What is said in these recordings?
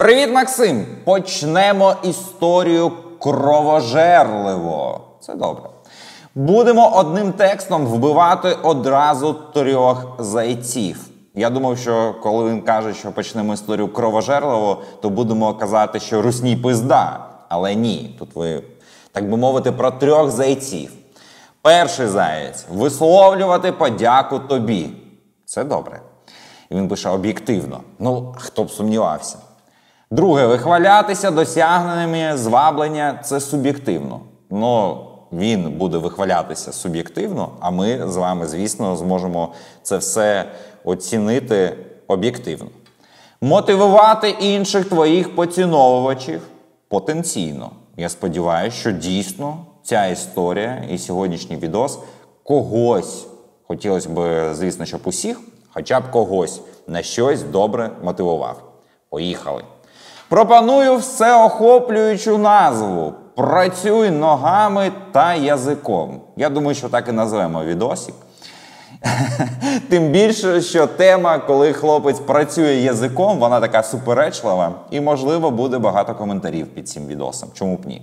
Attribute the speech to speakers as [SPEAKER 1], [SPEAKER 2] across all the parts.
[SPEAKER 1] Привіт, Максим! Почнемо історію кровожерливо. Це добре. Будемо одним текстом вбивати одразу трьох зайців. Я думав, що коли він каже, що почнемо історію кровожерливо, то будемо казати, що русній пизда. Але ні, тут ви, так би мовити, про трьох зайців. Перший заєць висловлювати подяку тобі. Це добре. І він пише об'єктивно. Ну, хто б сумнівався. Друге, вихвалятися досягненими зваблення це суб'єктивно. Ну, він буде вихвалятися суб'єктивно, а ми з вами, звісно, зможемо це все оцінити об'єктивно. Мотивувати інших твоїх поціновувачів потенційно. Я сподіваюся, що дійсно ця історія і сьогоднішній відос когось, хотілося б, звісно, щоб усіх, хоча б когось на щось добре мотивував. Поїхали! Пропоную всеохоплюючу назву. Працюй ногами та язиком. Я думаю, що так і називемо відосик. Тим більше, що тема, коли хлопець працює язиком, вона така суперечлива, і, можливо, буде багато коментарів під цим відосом. Чому б ні?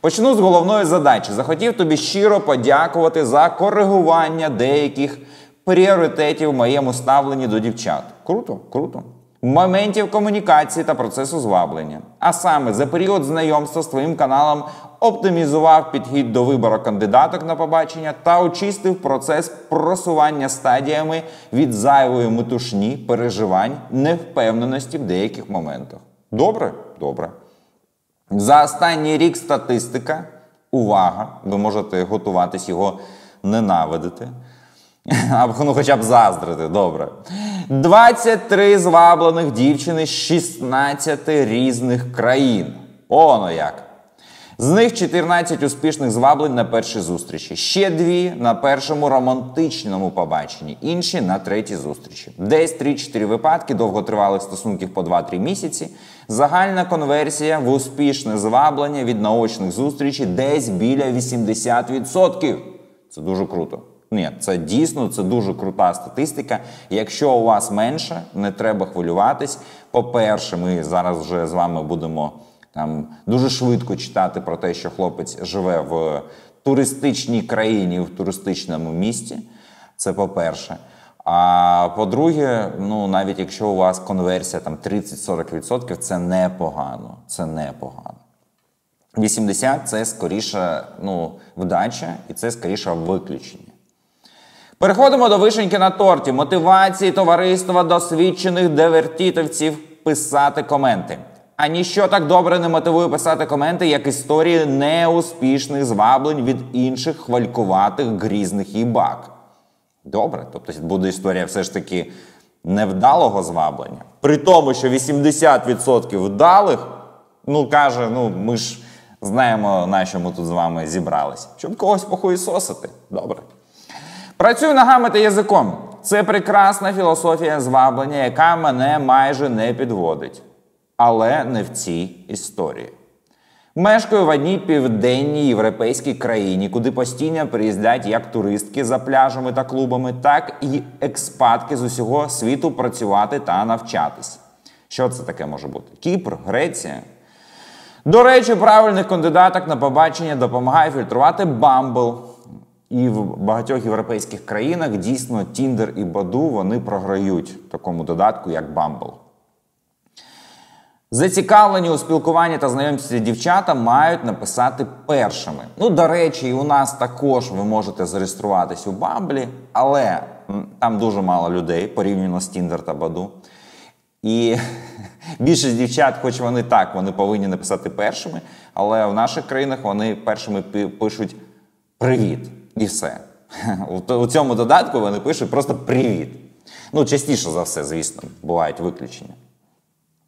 [SPEAKER 1] Почну з головної задачі. Захотів тобі щиро подякувати за коригування деяких пріоритетів в моєму ставленні до дівчат. Круто, круто моментів комунікації та процесу зваблення. А саме за період знайомства з твоїм каналом оптимізував підхід до вибору кандидаток на побачення та очистив процес просування стадіями від зайвої метушні, переживань, невпевненості в деяких моментах. Добре? Добре. За останній рік статистика. Увага! Ви можете готуватись його ненавидити. Або ну, хоча б заздрити, добре. 23 зваблених дівчини з 16 різних країн. Оно як. З них 14 успішних зваблень на першій зустрічі. Ще дві на першому романтичному побаченні, інші на третій зустрічі. Десь 3-4 випадки довготривалих стосунків по 2-3 місяці. Загальна конверсія в успішне зваблення від наочних зустрічей десь біля 80%. Це дуже круто. Ні, це дійсно це дуже крута статистика. Якщо у вас менше, не треба хвилюватись. По-перше, ми зараз вже з вами будемо там дуже швидко читати про те, що хлопець живе в туристичній країні, в туристичному місті. Це по-перше. А по-друге, ну навіть якщо у вас конверсія там 30-40%, це непогано. Це непогано. 80 це скоріше ну, вдача, і це скоріше виключення. Переходимо до вишеньки на торті, мотивації товариства досвідчених дивертітовців писати коменти. А ніщо так добре не мотивує писати коменти, як історії неуспішних зваблень від інших хвалькуватих грізних їбак. Добре, тобто буде історія все ж таки невдалого зваблення. При тому, що 80% вдалих, ну каже, ну ми ж знаємо, на що ми тут з вами зібралися. Щоб когось похуїсосити. Добре. Працюю ногами та язиком. Це прекрасна філософія зваблення, яка мене майже не підводить. Але не в цій історії. Мешкаю в одній південній європейській країні, куди постійно приїздять як туристки за пляжами та клубами, так і експатки з усього світу працювати та навчатись. Що це таке може бути? Кіпр, Греція. До речі, правильних кандидаток на побачення допомагає фільтрувати Bumble. І в багатьох європейських країнах дійсно Tinder і Баду вони програють такому додатку, як Bumble. Зацікавлені у спілкуванні та знайомстві дівчата мають написати першими. Ну, до речі, і у нас також ви можете зареєструватись у Бамблі, але там дуже мало людей порівняно з Tinder та Баду. І більшість дівчат, хоч вони так, вони повинні написати першими, але в наших країнах вони першими пишуть привіт. І все. У цьому додатку вони пишуть просто привіт. Ну, частіше за все, звісно, бувають виключення.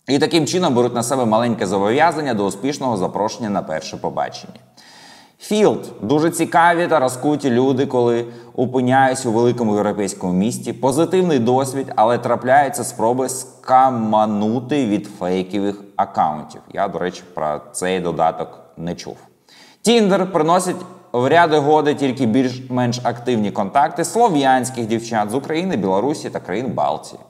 [SPEAKER 1] І таким чином беруть на себе маленьке зобов'язання до успішного запрошення на перше побачення. Філд дуже цікаві та розкуті люди, коли опиняюсь у великому європейському місті. Позитивний досвід, але трапляються спроби скаманути від фейкових аккаунтів. Я, до речі, про цей додаток не чув. Тіндер приносить в ряди годи тільки більш-менш активні контакти слов'янських дівчат з України, Білорусі та країн Балтії.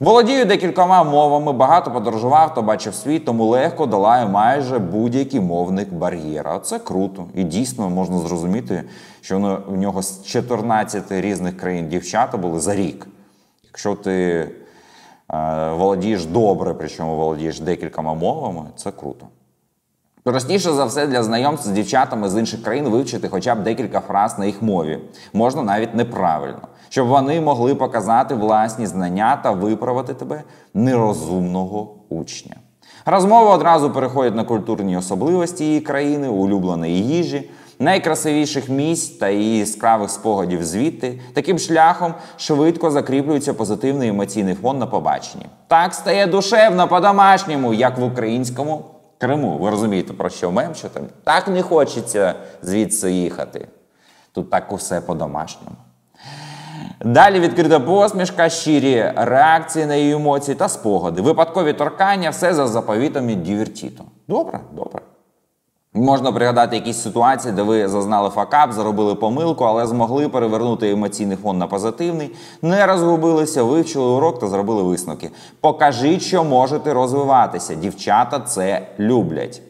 [SPEAKER 1] Володію декількома мовами, багато подорожував, то бачив світ, тому легко долаю майже будь-який мовник бар'єра. Це круто. І дійсно можна зрозуміти, що в нього з 14 різних країн дівчата були за рік. Якщо ти е, володієш добре, причому володієш декількома мовами, це круто. Простіше за все для знайомств з дівчатами з інших країн вивчити хоча б декілька фраз на їх мові, можна навіть неправильно, щоб вони могли показати власні знання та виправити тебе нерозумного учня. Розмови одразу переходять на культурні особливості її країни, улюбленої їжі, найкрасивіших місць та її яскравих спогадів звідти. Таким шляхом швидко закріплюється позитивний емоційний фон на побаченні. Так стає душевно по-домашньому, як в українському. Криму. Ви розумієте, про що що там так не хочеться звідси їхати. Тут так усе по-домашньому. Далі відкрита посмішка, щирі реакції на її емоції та спогади. Випадкові торкання, все за заповітами дівертіту. Добре, добре. Можна пригадати якісь ситуації, де ви зазнали факап, заробили помилку, але змогли перевернути емоційний фон на позитивний, не розгубилися, вивчили урок та зробили висновки. Покажіть, що можете розвиватися. Дівчата це люблять.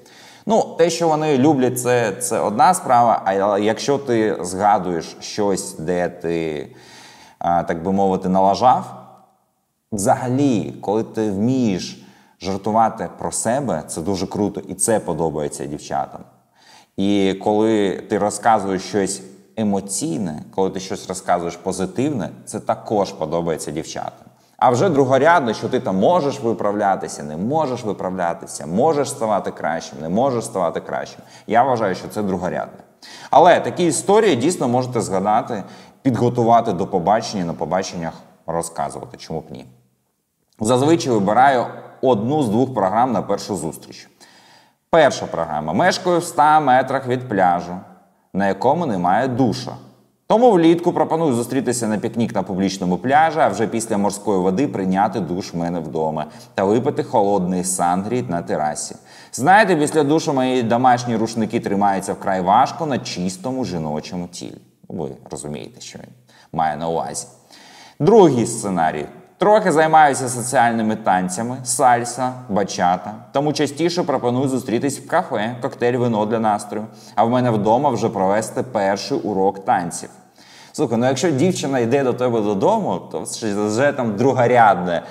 [SPEAKER 1] Ну, те, що вони люблять, це це одна справа. А якщо ти згадуєш щось, де ти, так би мовити, налажав, взагалі, коли ти вмієш жартувати про себе це дуже круто, і це подобається дівчатам. І коли ти розказуєш щось емоційне, коли ти щось розказуєш позитивне, це також подобається дівчатам. А вже другорядно, що ти там можеш виправлятися, не можеш виправлятися, можеш ставати кращим, не можеш ставати кращим. Я вважаю, що це другорядне. Але такі історії дійсно можете згадати, підготувати до побачення, на побаченнях розказувати. Чому б ні? Зазвичай вибираю одну з двох програм на першу зустріч. Перша програма мешкаю в 100 метрах від пляжу, на якому немає душа. Тому влітку пропоную зустрітися на пікнік на публічному пляжі, а вже після морської води прийняти душ в мене вдома та випити холодний сангріт на терасі. Знаєте, після душу мої домашні рушники тримаються вкрай важко на чистому жіночому тілі. Ви розумієте, що він має на увазі. Другий сценарій Трохи займаюся соціальними танцями, сальса, бачата. Тому частіше пропоную зустрітись в кафе, коктейль, вино для настрою. А в мене вдома вже провести перший урок танців. Слухай, ну якщо дівчина йде до тебе додому, то вже там другорядне,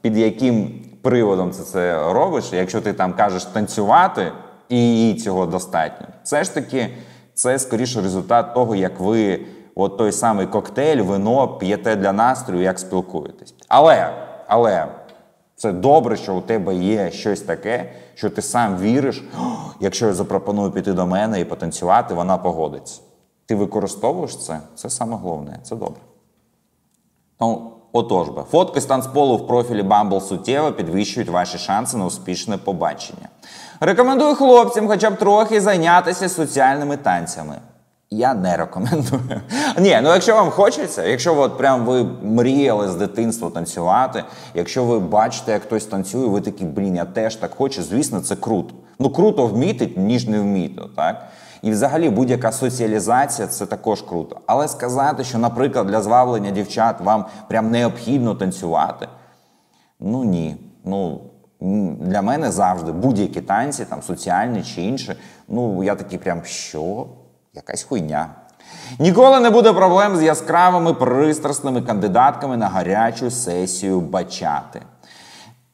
[SPEAKER 1] під яким приводом це це робиш. Якщо ти там кажеш танцювати, і їй цього достатньо, все ж таки це скоріше результат того, як ви от той самий коктейль, вино п'єте для настрою, як спілкуєтесь. Але, але це добре, що у тебе є щось таке, що ти сам віриш, якщо я запропоную піти до мене і потанцювати, вона погодиться. Ти використовуєш це, це саме головне, це добре. Ну, Отож би, фотки з танцполу в профілі Bumble суттєво підвищують ваші шанси на успішне побачення. Рекомендую хлопцям хоча б трохи зайнятися соціальними танцями. Я не рекомендую. Ні, ну якщо вам хочеться, якщо от прям ви мріяли з дитинства танцювати, якщо ви бачите, як хтось танцює, ви такі, блін, я теж так хочу, звісно, це круто. Ну круто вміти, ніж не вміти, так? І взагалі будь-яка соціалізація це також круто. Але сказати, що, наприклад, для зваблення дівчат вам прям необхідно танцювати, ну ні. Ну, Для мене завжди будь-які танці, там соціальні чи інші, ну я такий прям що? Якась хуйня. Ніколи не буде проблем з яскравими пристрасними кандидатками на гарячу сесію бачати.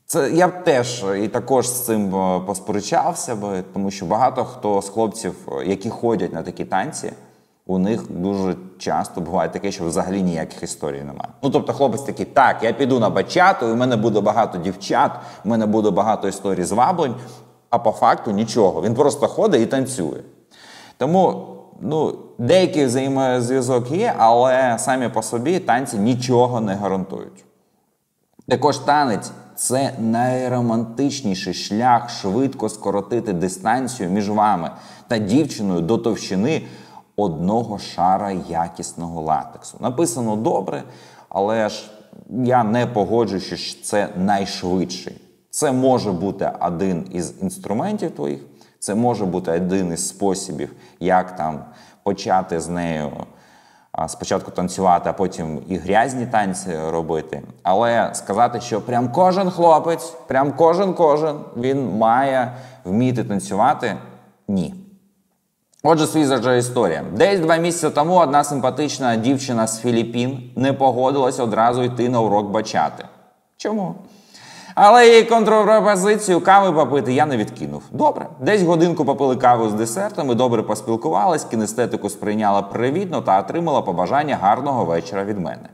[SPEAKER 1] Це я б теж і також з цим е, посперечався, би, тому що багато хто з хлопців, е, які ходять на такі танці, у них дуже часто буває таке, що взагалі ніяких історій немає. Ну тобто, хлопець такий, так, я піду на бачату, і в мене буде багато дівчат, в мене буде багато історій зваблень, а по факту нічого. Він просто ходить і танцює. Тому ну, деякий взаємозв'язок є, але самі по собі танці нічого не гарантують. Також танець це найромантичніший шлях швидко скоротити дистанцію між вами та дівчиною до товщини одного шара якісного латексу. Написано добре, але ж я не погоджуюсь, що це найшвидший. Це може бути один із інструментів твоїх. Це може бути один із способів, як там почати з нею спочатку танцювати, а потім і грязні танці робити. Але сказати, що прям кожен хлопець, прям кожен кожен він має вміти танцювати ні. Отже, свіжа історія. Десь два місяці тому одна симпатична дівчина з Філіппін не погодилася одразу йти на урок бачати. Чому? Але її контрпропозицію кави попити я не відкинув. Добре, десь годинку попили каву з десертами, добре поспілкувались, кінестетику сприйняла привітно та отримала побажання гарного вечора від мене.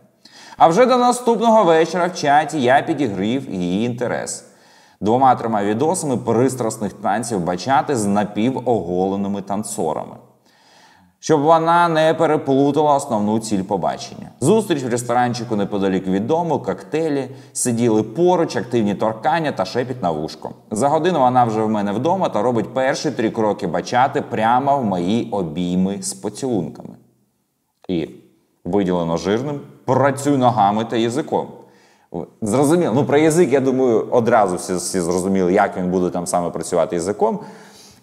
[SPEAKER 1] А вже до наступного вечора в чаті я підігрів її інтерес. Двома-трьома відосами пристрасних танців бачати з напівоголеними танцорами щоб вона не переплутала основну ціль побачення. Зустріч в ресторанчику неподалік від дому, коктейлі, сиділи поруч, активні торкання та шепіт на вушко. За годину вона вже в мене вдома та робить перші три кроки бачати прямо в мої обійми з поцілунками. І виділено жирним працюй ногами та язиком. Зрозуміло, ну про язик, я думаю, одразу всі, всі зрозуміли, як він буде там саме працювати язиком.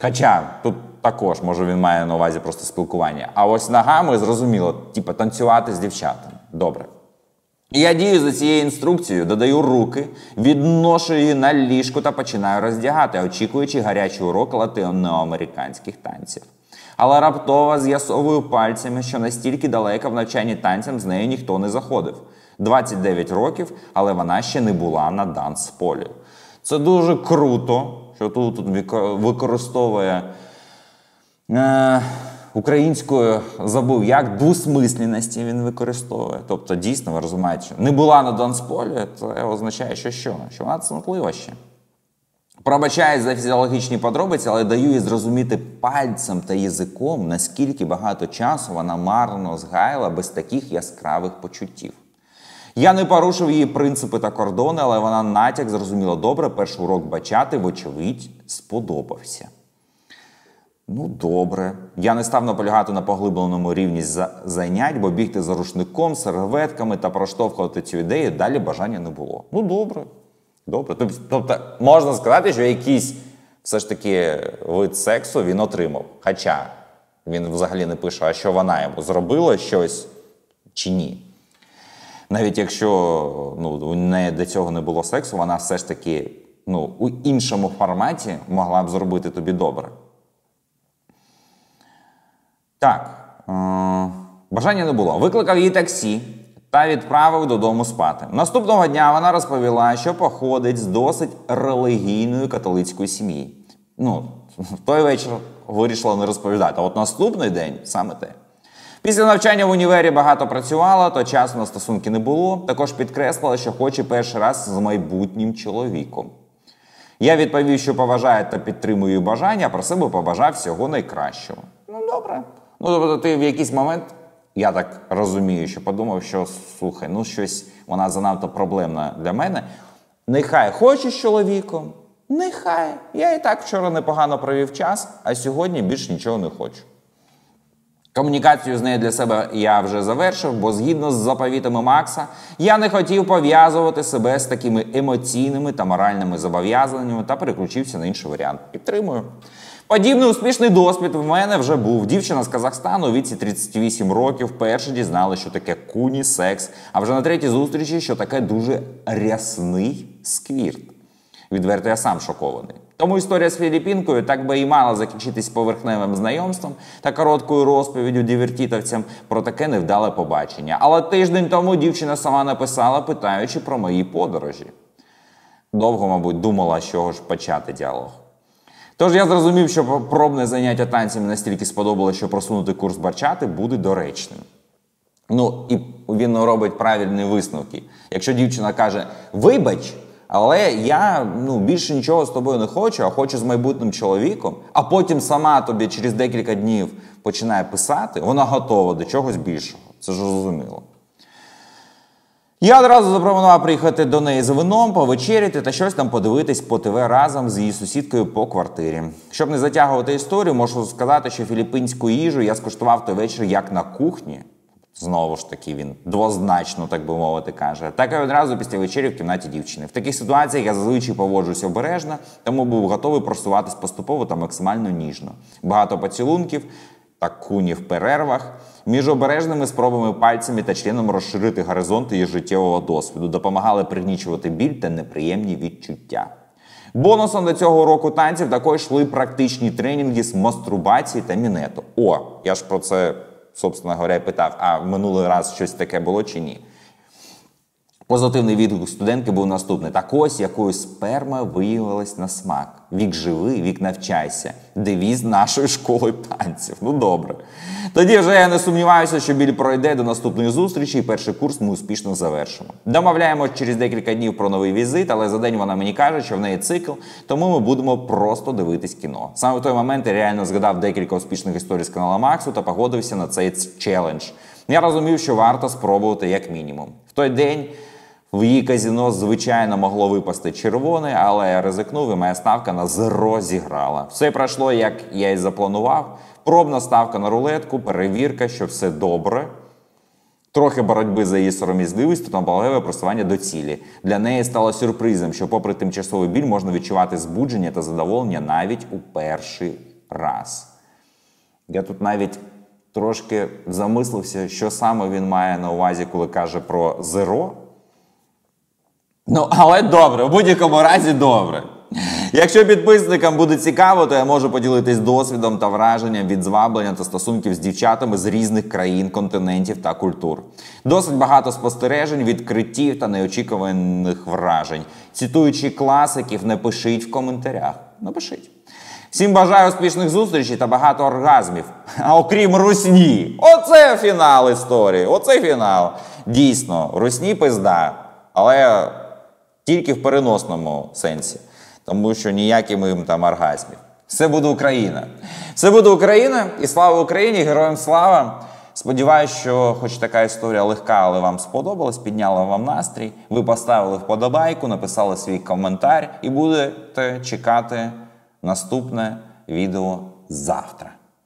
[SPEAKER 1] Хоча тут також, може, він має на увазі просто спілкування. А ось ногами зрозуміло, типу, танцювати з дівчатами. Добре. І я дію за цією інструкцією, додаю руки, відношу її на ліжку та починаю роздягати, очікуючи гарячий урок латиноамериканських танців. Але раптово з'ясовую пальцями, що настільки далеко в навчанні танцям з нею ніхто не заходив. 29 років, але вона ще не була на данс-полі. Це дуже круто, що тут використовує е, українською забув, як двусмисленності він використовує. Тобто, дійсно, ви розумієте, що не була на Донсполі, це означає, що що? Що вона цнотлива ще. Пробачаюсь за фізіологічні подробиці, але даю їй зрозуміти пальцем та язиком, наскільки багато часу вона марно згаяла без таких яскравих почуттів. Я не порушив її принципи та кордони, але вона натяк зрозуміла добре, перший урок бачати, вочевидь, сподобався. Ну, добре. Я не став наполягати на поглибленому рівні занять, бо бігти за рушником, серветками та проштовхувати цю ідею далі бажання не було. Ну, добре. Добре. Тобто, можна сказати, що якийсь все ж таки вид сексу він отримав. Хоча він взагалі не пише, а що вона йому зробила щось чи ні. Навіть якщо ну, у неї до цього не було сексу, вона все ж таки ну, у іншому форматі могла б зробити тобі добре. Так. Е бажання не було. Викликав її таксі та відправив додому спати. Наступного дня вона розповіла, що походить з досить релігійної католицької сім'ї. Ну, в той вечір вирішила не розповідати. А от наступний день саме те. Після навчання в універі багато працювала, то часу на стосунки не було. Також підкреслила, що хоче перший раз з майбутнім чоловіком. Я відповів, що поважаю та підтримую бажання, а про себе побажав всього найкращого. Ну, добре. Ну, тобто, ти в якийсь момент, я так розумію, що подумав, що слухай, ну щось вона занадто проблемна для мене. Нехай хочеш чоловіком, нехай. Я і так вчора непогано провів час, а сьогодні більш нічого не хочу. Комунікацію з нею для себе я вже завершив, бо згідно з заповітами Макса, я не хотів пов'язувати себе з такими емоційними та моральними зобов'язаннями та переключився на інший варіант. Підтримую. Подібний успішний досвід в мене вже був. Дівчина з Казахстану у віці 38 років вперше дізнала, що таке куні секс, а вже на третій зустрічі, що таке дуже рясний сквірт. Відверто я сам шокований. Тому історія з Філіппінкою так би і мала закінчитись поверхневим знайомством та короткою розповіддю дивертітовцям про таке невдале побачення. Але тиждень тому дівчина сама написала, питаючи про мої подорожі. Довго, мабуть, думала, з чого ж почати діалог. Тож я зрозумів, що пробне заняття танцями настільки сподобалося, що просунути курс бачати буде доречним. Ну, і він робить правильні висновки. Якщо дівчина каже, вибач. Але я ну, більше нічого з тобою не хочу, а хочу з майбутнім чоловіком, а потім сама тобі через декілька днів починає писати, вона готова до чогось більшого. Це ж зрозуміло. Я одразу запропонував приїхати до неї з вином, повечеряти та щось там подивитись по ТВ разом з її сусідкою по квартирі. Щоб не затягувати історію, можу сказати, що філіппінську їжу я скуштував той вечір як на кухні. Знову ж таки, він двозначно, так би мовити, каже. Так і одразу після вечері в кімнаті дівчини. В таких ситуаціях я зазвичай поводжуся обережно, тому був готовий просуватись поступово та максимально ніжно. Багато поцілунків, та куні в перервах, між обережними спробами пальцями та членом розширити горизонти її життєвого досвіду, допомагали пригнічувати біль та неприємні відчуття. Бонусом до цього уроку танців також йшли практичні тренінги з мастурбації та мінету. О, я ж про це, собственно говоря, питав: а минулий раз щось таке було чи ні? Позитивний відгук студентки був наступний: так ось якою сперма виявилась на смак. Вік живи, вік навчайся. Девіз нашої школи танців. Ну добре. Тоді вже я не сумніваюся, що біль пройде до наступної зустрічі, і перший курс ми успішно завершимо. Домовляємо через декілька днів про новий візит, але за день вона мені каже, що в неї цикл, тому ми будемо просто дивитись кіно. Саме в той момент я реально згадав декілька успішних історій з канала Максу та погодився на цей челендж. Я розумів, що варто спробувати як мінімум. В той день. В її казіно, звичайно, могло випасти червоне, але я ризикнув і моя ставка на зеро зіграла. Все пройшло, як я і запланував. Пробна ставка на рулетку, перевірка, що все добре. Трохи боротьби за її сором'язливість та наполегливе просування до цілі. Для неї стало сюрпризом, що, попри тимчасовий біль, можна відчувати збудження та задоволення навіть у перший раз. Я тут навіть трошки замислився, що саме він має на увазі, коли каже про зеро. Ну, але добре, в будь-якому разі добре. Якщо підписникам буде цікаво, то я можу поділитись досвідом та враженням від зваблення та стосунків з дівчатами з різних країн, континентів та культур. Досить багато спостережень, відкриттів та неочікуваних вражень. Цитуючи класиків, не пишіть в коментарях. Напишіть. Всім бажаю успішних зустрічей та багато оргазмів. А окрім русні. Оце фінал історії. Оце фінал. Дійсно, русні пизда. Але тільки в переносному сенсі, тому що ніяким їм там оргазмів. Все буде Україна. Все буде Україна і слава Україні! Героям слава! Сподіваюсь, що хоч така історія легка, але вам сподобалась, підняла вам настрій. Ви поставили вподобайку, написали свій коментар і будете чекати наступне відео завтра.